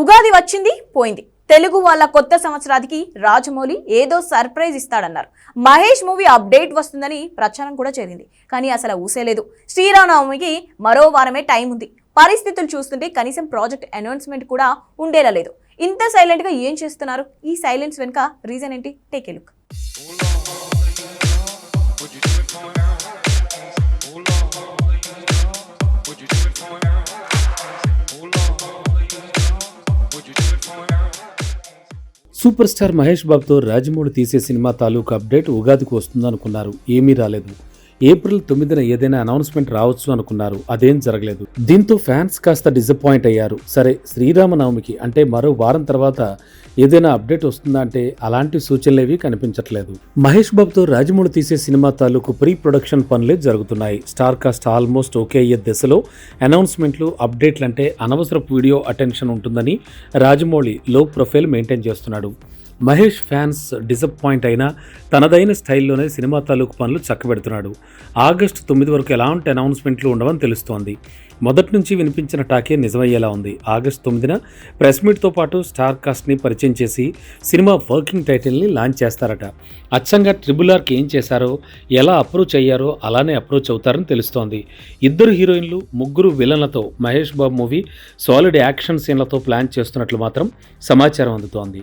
ఉగాది వచ్చింది పోయింది. తెలుగు వాళ్ళ కొత్త సంవత్సరానికి రాజమౌళి ఏదో సర్ప్రైజ్ ఇస్తాడన్నారు. మహేష్ మూవీ అప్డేట్ వస్తుందని ప్రచారం కూడా జరిగింది. కానీ అసలు ఊసేలేదు శ్రీరామనవమికి మరో వారమే టైం ఉంది. పరిస్థితులు చూస్తుంటే కనీసం ప్రాజెక్ట్ అనౌన్స్మెంట్ కూడా ఉండేలా లేదు. ఇంత సైలెంట్గా ఏం చేస్తున్నారు? ఈ సైలెన్స్ వెనుక రీజన్ ఏంటి? Take a look. Super star Mahesh బాబుతో రాజమౌళి తీసే సినిమా తాలూకు అప్డేట్ ఉగాదికి వస్తుందనుకున్నారు. ఏమీ రాలేదు. ఏప్రిల్ తొమ్మిదిన ఏదైనా అనౌన్స్మెంట్ రావచ్చు అనుకున్నారు. అదేం జరగలేదు. దీంతో ఫ్యాన్స్ కాస్త డిసప్పాయింట్ అయ్యారు. సరే శ్రీరామనవమికి అంటే మరో వారం తర్వాత ఏదైనా అప్డేట్ వస్తుందా అంటే అలాంటి సూచనలేవి కనిపించట్లేదు. మహేష్ బాబుతో రాజమౌళి తీసే సినిమా తాలూకు ప్రీ ప్రొడక్షన్ పనులే జరుగుతున్నాయి. స్టార్ కాస్ట్ ఆల్మోస్ట్ ఓకే అయ్యే దశలో అనౌన్స్మెంట్లు అప్డేట్లు అంటే అనవసరపు వీడియో అటెన్షన్ ఉంటుందని రాజమౌళి లో ప్రొఫైల్ మెయింటైన్ చేస్తున్నాడు. మహేష్ ఫ్యాన్స్ డిసప్పాయింట్ అయినా తనదైన స్టైల్లోనే సినిమా తాలూకు పనులు చక్కబెడుతున్నాడు. ఆగస్టు తొమ్మిది వరకు ఎలాంటి అనౌన్స్మెంట్లు ఉండవని తెలుస్తోంది. మొదటి నుంచి వినిపించిన టాకే నిజమయ్యేలా ఉంది. ఆగస్టు తొమ్మిదిన ప్రెస్ మీట్తో పాటు స్టార్ కాస్ట్ని పరిచయం చేసి సినిమా వర్కింగ్ టైటిల్ని లాంచ్ చేస్తారట. అచ్చంగా ట్రిబుల్ ఆర్కి ఏం చేశారో ఎలా అప్రోచ్ అయ్యారో అలానే అప్రోచ్ అవుతారని తెలుస్తోంది. ఇద్దరు హీరోయిన్లు ముగ్గురు విలన్లతో Mahesh Babu movie solid action సీన్లతో plan చేస్తున్నట్లు మాత్రం సమాచారం అందుతోంది.